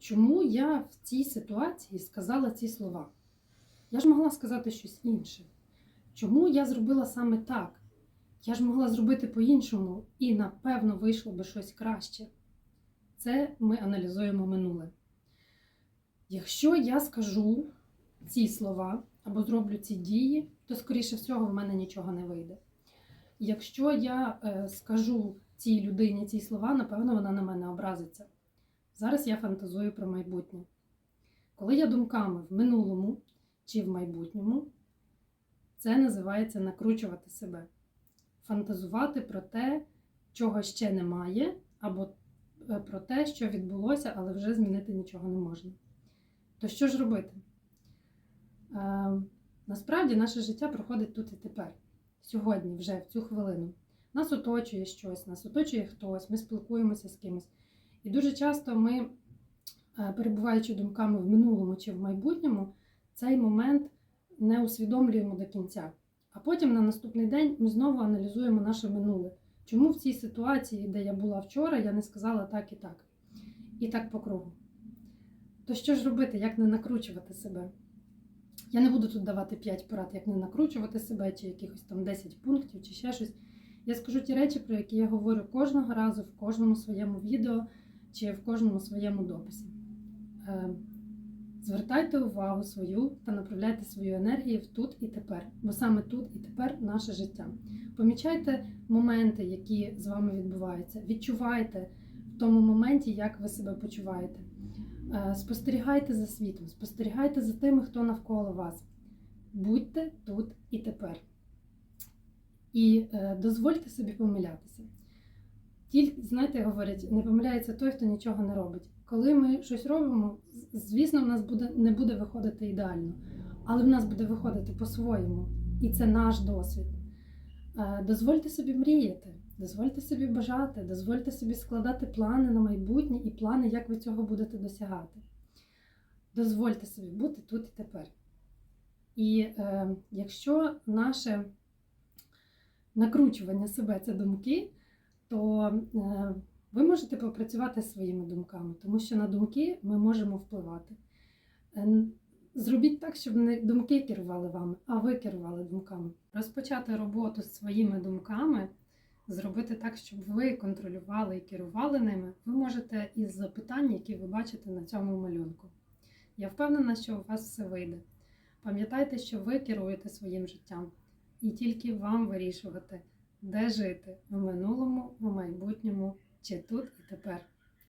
чому я в цій ситуації сказала ці слова? Я ж могла сказати щось інше. Чому я зробила саме так? Я ж могла зробити по-іншому, і, напевно, вийшло би щось краще. Це ми аналізуємо минуле. Якщо я скажу ці слова або зроблю ці дії, то, скоріше всього, в мене нічого не вийде. Якщо я е, скажу цій людині ці слова, напевно, вона на мене образиться. Зараз я фантазую про майбутнє. Коли я думками в минулому чи в майбутньому, це називається накручувати себе. Фантазувати про те, чого ще немає, або е, про те, що відбулося, але вже змінити нічого не можна. То що ж робити? Е, насправді наше життя проходить тут і тепер, сьогодні, вже в цю хвилину. Нас оточує щось, нас оточує хтось, ми спілкуємося з кимось. І дуже часто ми, е, перебуваючи думками в минулому чи в майбутньому, цей момент не усвідомлюємо до кінця. А потім на наступний день ми знову аналізуємо наше минуле. Чому в цій ситуації, де я була вчора, я не сказала так і так. І так по кругу. То що ж робити, як не накручувати себе? Я не буду тут давати 5 порад, як не накручувати себе, чи якихось там 10 пунктів, чи ще щось. Я скажу ті речі, про які я говорю кожного разу в кожному своєму відео чи в кожному своєму дописі. Е, Звертайте увагу свою та направляйте свою енергію в тут і тепер, бо саме тут і тепер наше життя. Помічайте моменти, які з вами відбуваються. Відчувайте в тому моменті, як ви себе почуваєте. Е, Спостерігайте за світом, спостерігайте за тими, хто навколо вас. Будьте тут і тепер. І е, дозвольте собі помилятися. Тільки, знаєте, говорять, не помиляється той, хто нічого не робить. Коли ми щось робимо, звісно, в нас буде, не буде виходити ідеально, але в нас буде виходити по-своєму. І це наш досвід. Е, Дозвольте собі мріяти, дозвольте собі бажати, дозвольте собі складати плани на майбутнє і плани, як ви цього будете досягати. Дозвольте собі бути тут і тепер. І е, якщо наше накручування себе це думки, то е, ви можете попрацювати своїми думками, тому що на думки ми можемо впливати. Е, Зробіть так, щоб не думки керували вами, а ви керували думками. Розпочати роботу з своїми думками, зробити так, щоб ви контролювали і керували ними, ви можете із запитань, які ви бачите на цьому малюнку. Я впевнена, що у вас все вийде. Пам'ятайте, що ви керуєте своїм життям, і тільки вам вирішувати, де жити в минулому, в майбутньому чи тут і тепер.